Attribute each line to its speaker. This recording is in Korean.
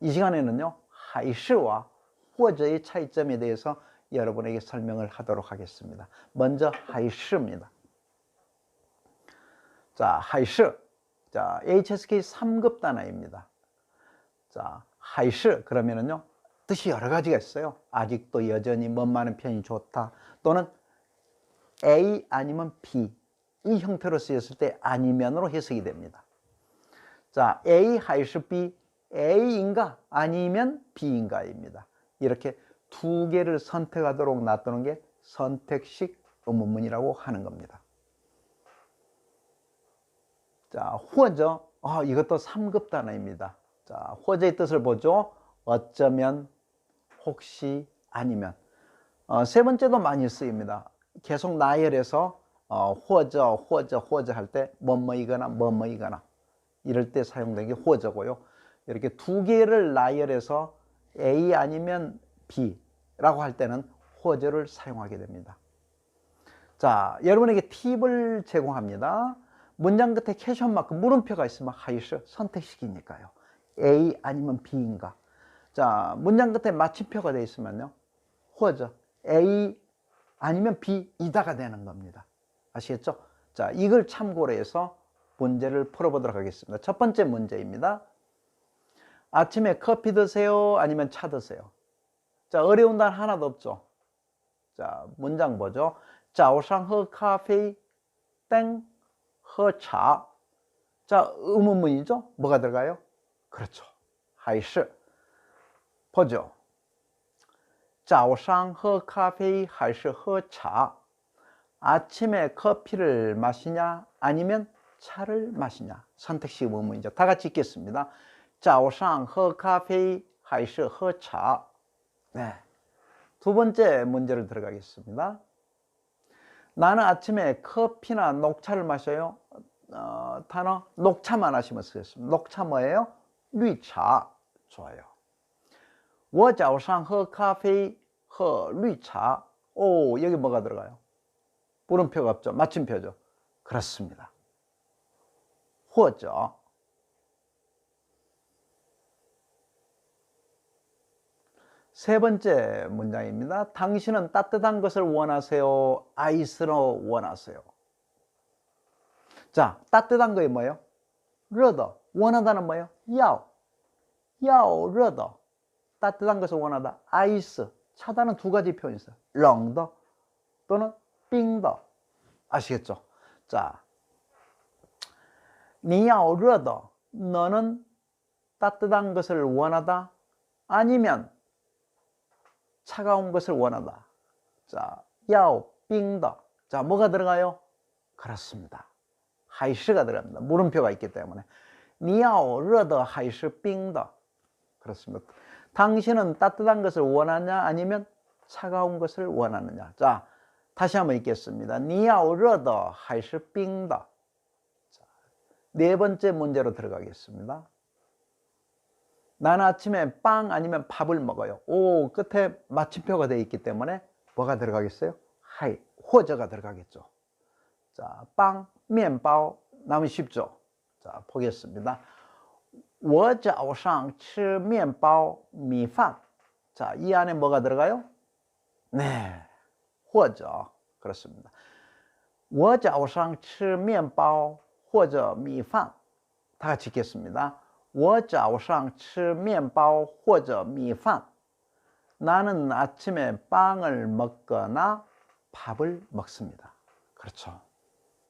Speaker 1: 이 시간에는요, 하이시와 호저의 차이점에 대해서 여러분에게 설명을 하도록 하겠습니다. 먼저 하이시입니다. 자, 하이시. 자, HSK 3급 단어입니다. 자, 하이시 그러면은요. 뜻이 여러 가지가 있어요. 아직도 여전히 멋 많은 편이 좋다. 또는 A 아니면 B 이 형태로 쓰였을 때 아니면으로 해석이 됩니다. 자, A 하이시 B A인가 아니면 B인가입니다. 이렇게 두 개를 선택하도록 놔두는 게 선택식 의문문이라고 하는 겁니다. 자, 호저. 어, 이것도 3급 단어입니다. 자, 호저의 뜻을 보죠. 어쩌면, 혹시, 아니면. 어, 세 번째도 많이 쓰입니다. 계속 나열해서 어, 호저, 호저, 호저 할 때 뭐뭐이거나 뭐뭐이거나 이럴 때 사용되는 게 호저고요. 이렇게 두 개를 나열해서 A 아니면 B라고 할 때는 호저를 사용하게 됩니다. 자, 여러분에게 팁을 제공합니다. 문장 끝에 캐션 마크 물음표가 있으면 하이스 선택식이니까요. A 아니면 B인가. 자, 문장 끝에 마침표가 되어 있으면요. 호저 A 아니면 B이다가 되는 겁니다. 아시겠죠? 자, 이걸 참고로 해서 문제를 풀어보도록 하겠습니다. 첫 번째 문제입니다. 아침에 커피 드세요? 아니면 차 드세요? 자, 어려운 단 하나도 없죠. 자, 문장 보죠. 早上喝咖啡, 땡, 喝차. 자, 의문문이죠? 뭐가 들어가요? 그렇죠. 还是 보죠. 早上喝咖啡还是喝차? 아침에 커피를 마시냐 아니면 차를 마시냐 선택식 의문이죠. 다 같이 읽겠습니다. 早上喝咖啡还是喝차? 네. 두 번째 문제를 들어가겠습니다. 나는 아침에 커피나 녹차를 마셔요. 어, 단어 녹차만 하시면 쓰겠습니다. 녹차 뭐예요? 绿茶 좋아요. 我早上喝咖啡喝绿茶. 오, 여기 뭐가 들어가요? 물음표가 없죠. 마침표죠. 그렇습니다. 或者 세 번째 문장입니다. 당신은 따뜻한 것을 원하세요? 아이스로 원하세요? 자, 따뜻한 거에 뭐예요? 러더. 원하다는 뭐예요? 야오. 야오, 러더. 따뜻한 것을 원하다. 아이스. 차다는 두 가지 표현이 있어요. 렁더 또는 빙더. 아시겠죠? 자, 니야오 러더. 너는 따뜻한 것을 원하다? 아니면 차가운 것을 원하다. 자, 야오, 빙더. 자, 뭐가 들어가요? 그렇습니다. 하이시가 들어갑니다. 물음표가 있기 때문에. 니야오, 러더, 하이시, 빙더. 그렇습니다. 당신은 따뜻한 것을 원하냐? 아니면 차가운 것을 원하느냐? 자, 다시 한번 읽겠습니다. 니야오, 러더, 하이시. 자, 네 번째 문제로 들어가겠습니다. 나는 아침에 빵 아니면 밥을 먹어요. 오, 끝에 마침표가 되어 있기 때문에 뭐가 들어가겠어요? 하이, 호저가 들어가겠죠. 자, 빵, 面包 나면 쉽죠. 자, 보겠습니다. 我早上吃面包米饭. 자, 이 안에 뭐가 들어가요? 네, 호저. 그렇습니다. 我早上吃面包或者米饭. 다 같이 읽겠습니다. 我早上吃面包或者米饭. 나는 아침에 빵을 먹거나 밥을 먹습니다. 그렇죠.